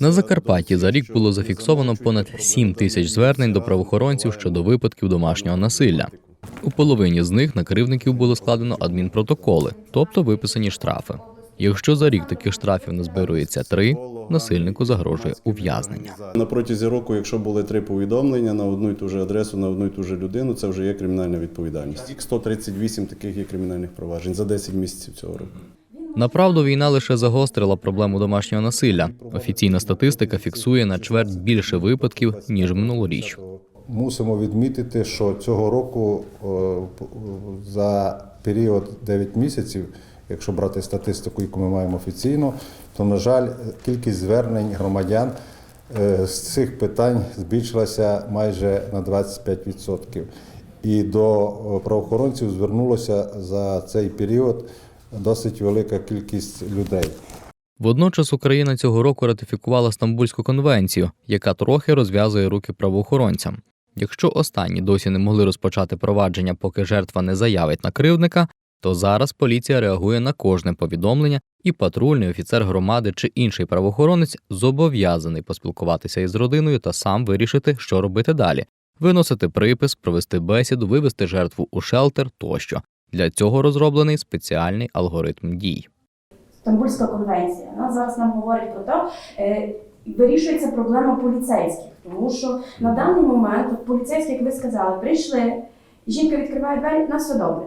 На Закарпатті за рік було зафіксовано понад проблеми 7 тисяч звернень до правоохоронців щодо випадків домашнього насилля. У половині з них на кривдників було складено адмінпротоколи, тобто виписані штрафи. Якщо за рік таких штрафів назбирується три, насильнику загрожує ув'язнення. На протязі року, якщо були три повідомлення на одну і ту ж адресу, на одну і ту ж людину, це вже є кримінальна відповідальність. 138 таких є кримінальних проваджень за 10 місяців цього року. Направду, війна лише загострила проблему домашнього насилля. Офіційна статистика фіксує на чверть більше випадків ніж минулоріч. Мусимо відмітити, що цього року за період 9 місяців, якщо брати статистику, яку ми маємо офіційно, то, на жаль, кількість звернень громадян е, з цих питань збільшилася майже на 25%. І до правоохоронців звернулося за цей період досить велика кількість людей. Водночас Україна цього року ратифікувала Стамбульську конвенцію, яка трохи розв'язує руки правоохоронцям. Якщо останні досі не могли розпочати провадження, поки жертва не заявить на кривдника, то зараз поліція реагує на кожне повідомлення, і патрульний офіцер громади чи інший правоохоронець зобов'язаний поспілкуватися із родиною та сам вирішити, що робити далі: виносити припис, провести бесіду, вивести жертву у шелтер тощо. Для цього розроблений спеціальний алгоритм дій. Стамбульська конвенція. Вона зараз нам говорить про те, е, вирішується проблема поліцейських, тому що на даний момент поліцейські, як ви сказали, прийшли, жінка відкриває двері, на все добре.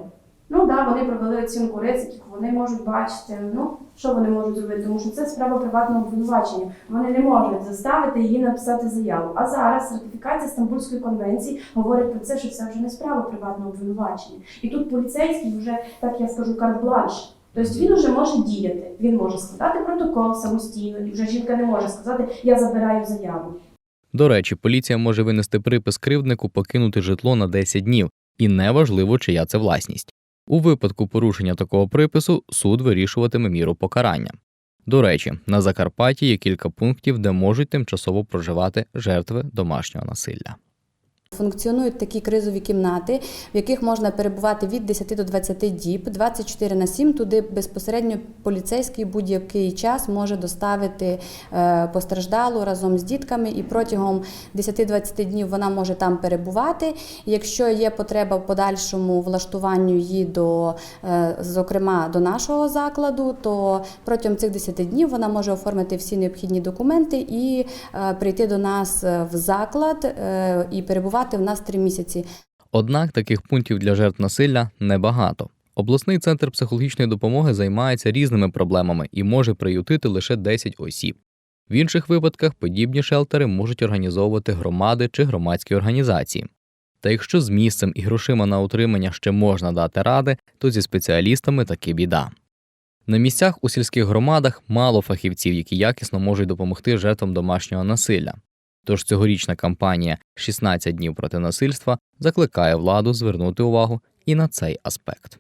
Ну да, вони провели оцінку ризиків, вони можуть бачити, ну що вони можуть зробити, тому що це справа приватного обвинувачення. Вони не можуть заставити її написати заяву. А зараз ратифікація Стамбульської конвенції говорить про це, що це вже не справа приватного обвинувачення. І тут поліцейський вже, так я скажу, карт-бланш. Тобто він вже може діяти, він може складати протокол самостійно, і вже жінка не може сказати Я забираю заяву. До речі, поліція може винести припис кривднику покинути житло на 10 днів, і неважливо, чия це власність. У випадку порушення такого припису суд вирішуватиме міру покарання. До речі, на Закарпатті є кілька пунктів, де можуть тимчасово проживати жертви домашнього насилля. Функціонують такі кризові кімнати, в яких можна перебувати від 10 до 20 діб, 24 на 7. Туди безпосередньо поліцейський будь-який час може доставити е, постраждалу разом з дітками, і протягом 10-20 днів вона може там перебувати. Якщо є потреба в подальшому влаштуванню її до, е, зокрема, до нашого закладу, то протягом цих 10 днів вона може оформити всі необхідні документи і е, прийти до нас в заклад і перебувати в нас 3 місяці. Однак таких пунктів для жертв насилля небагато. Обласний центр психологічної допомоги займається різними проблемами і може приютити лише 10 осіб. В інших випадках подібні шелтери можуть організовувати громади чи громадські організації. Та якщо з місцем і грошима на утримання ще можна дати ради, то зі спеціалістами таки біда. На місцях у сільських громадах мало фахівців, які якісно можуть допомогти жертвам домашнього насилля. Тож цьогорічна кампанія «16 днів проти насильства закликає владу звернути увагу і на цей аспект.